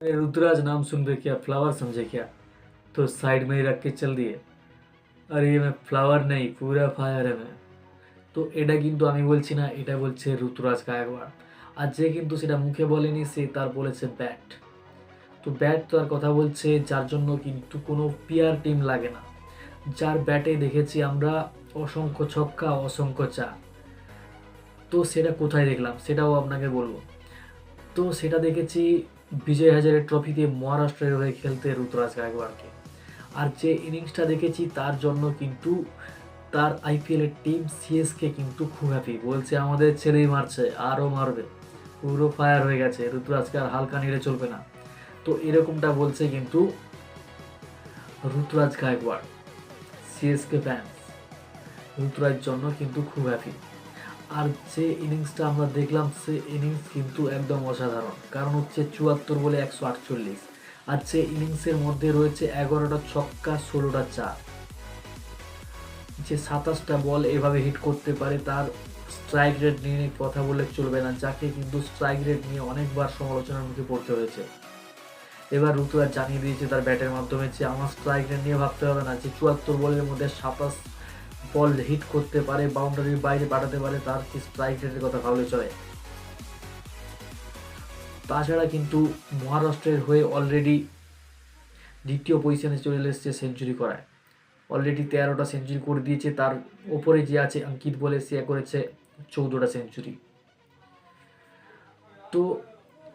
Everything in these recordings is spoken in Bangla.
अरे रुद्राज नाम सुन के क्या फ्लावर समझे क्या तो साइड में ही रख के चल दिए अरे मैं ফ্লাওয়ার নেই পুরা ফায়ার मैं তো এটা কিন্তু আমি বলছি না এটা বলছে ঋতুরাজ গায়কওয়াড় আর যে কিন্তু সেটা মুখে বলেনি সে তার বলেছে ব্যাট তো ব্যাট তো আর কথা বলছে যার জন্য কিন্তু কোনো পিয়ার টিম লাগে না যার ব্যাটে দেখেছি আমরা অসংখ্য ছক্কা অসংখ্য চার তো সেটা কোথায় দেখলাম সেটাও আপনাকে বলবো তো সেটা দেখেছি বিজয় হাজারের ট্রফিতে মহারাষ্ট্রের হয়ে খেলতে ঋতুরাজ গায়কওয়াড়কে আর যে ইনিংসটা দেখেছি তার জন্য কিন্তু তার আইপিএলের টিম সিএসকে কিন্তু খুব হ্যাপি বলছে, আমাদের ছেলেই মারছে, আরও মারবে। পুরো ফায়ার হয়ে গেছে, ঋতুরাজকে আর হালকা নেড়ে চলবে না। তো এরকমটা বলছে কিন্তু ঋতুরাজ গায়কওয়াড় সিএসকে ফ্যান্স ঋতুরাজ জন্য কিন্তু খুব হ্যাপি আর যে ইনিংসটা আমরা দেখলাম, সে ইনিংস কিন্তু একদম অসাধারণ। কারণ হচ্ছে চুয়াত্তর বলে একশো আটচল্লিশ। আর যে ইনিংসের মধ্যে রয়েছে এগারোটা ছক্কা, ষোলোটা চার। যে সাতাশটা বল এভাবে হিট করতে পারে, তার স্ট্রাইক রেট নিয়ে কথা বললে চলবে না, যাকে কিন্তু স্ট্রাইক রেট নিয়ে অনেকবার সমালোচনার মুখে পড়তে হয়েছে। এবার ঋতুরাজ জানিয়ে দিয়েছে তার ব্যাটের মাধ্যমে যে আমার স্ট্রাইক রেট নিয়ে ভাবতে হবে না, যে চুয়াত্তর বলের মধ্যে সাতাশ বল হিট করতে পারে বাউন্ডারির বাইরে পাঠাতে পারে, তার স্ট্রাইক রেটের কথা ভাবলে চলে। তাছাড়া কিন্তু মহারাষ্ট্রের হয়ে অলরেডি দ্বিতীয় পজিশনে চলে এসেছে সেঞ্চুরি করায়। অলরেডি তেরোটা সেঞ্চুরি করে দিয়েছে, তার ওপরে যে আছে অঙ্কিত বলে, সে করেছে চৌদ্দটা সেঞ্চুরি তো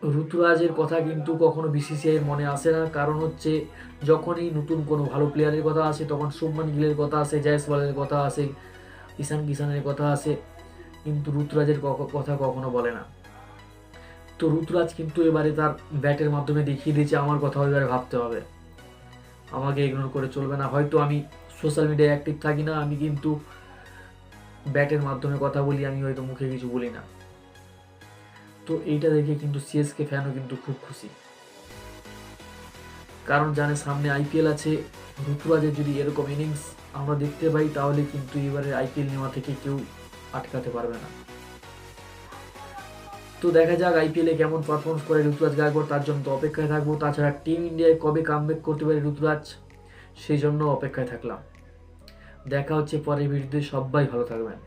ঋতুরাজের কথা কিন্তু কখনো বিসিসিআইয়ের মনে আসে না। কারণ হচ্ছে, যখনই নতুন কোনো ভালো প্লেয়ারের কথা আসে, তখন শুভমান গিলের কথা আসে জয়সওয়ালের কথা আসে, ঈশান কিষানের কথা আসে, কিন্তু ঋতুরাজের কথা কখনো বলে না। তো ঋতুরাজ কিন্তু এবারে তার ব্যাটের মাধ্যমে দেখিয়ে দিয়েছে, আমার কথা এবারে ভাবতে হবে। আমাকে ইগনোর করে চলবে না। হয়তো আমি সোশ্যাল মিডিয়ায় অ্যাক্টিভ থাকি না, আমি কিন্তু ব্যাটের মাধ্যমে কথা বলি, আমি হয়তো মুখে কিছু বলি না। তো এইটা দেখে কিন্তু সিএসকে ফ্যানও কিন্তু খুব খুশি। কারণ জানে সামনে আইপিএল আছে, ঋতুরাজের যদি এরকম ইনিংস আমরা দেখতে পাই, তাহলে কিন্তু এবারে আইপিএল নেওয়া থেকে কেউ আটকাতে পারবে না। তো দেখা যাক আইপিএলে কেমন পারফরমেন্স করে ঋতুরাজ গায়কোয়াড় তার জন্য তো অপেক্ষায় থাকব। তাছাড়া টিম ইন্ডিয়ায় কবে কামব্যাক করতে পারে ঋতুরাজ, সেই জন্য অপেক্ষায় থাকলাম। দেখা হচ্ছে পরের ভিডিওতে সবাই ভালো থাকবেন।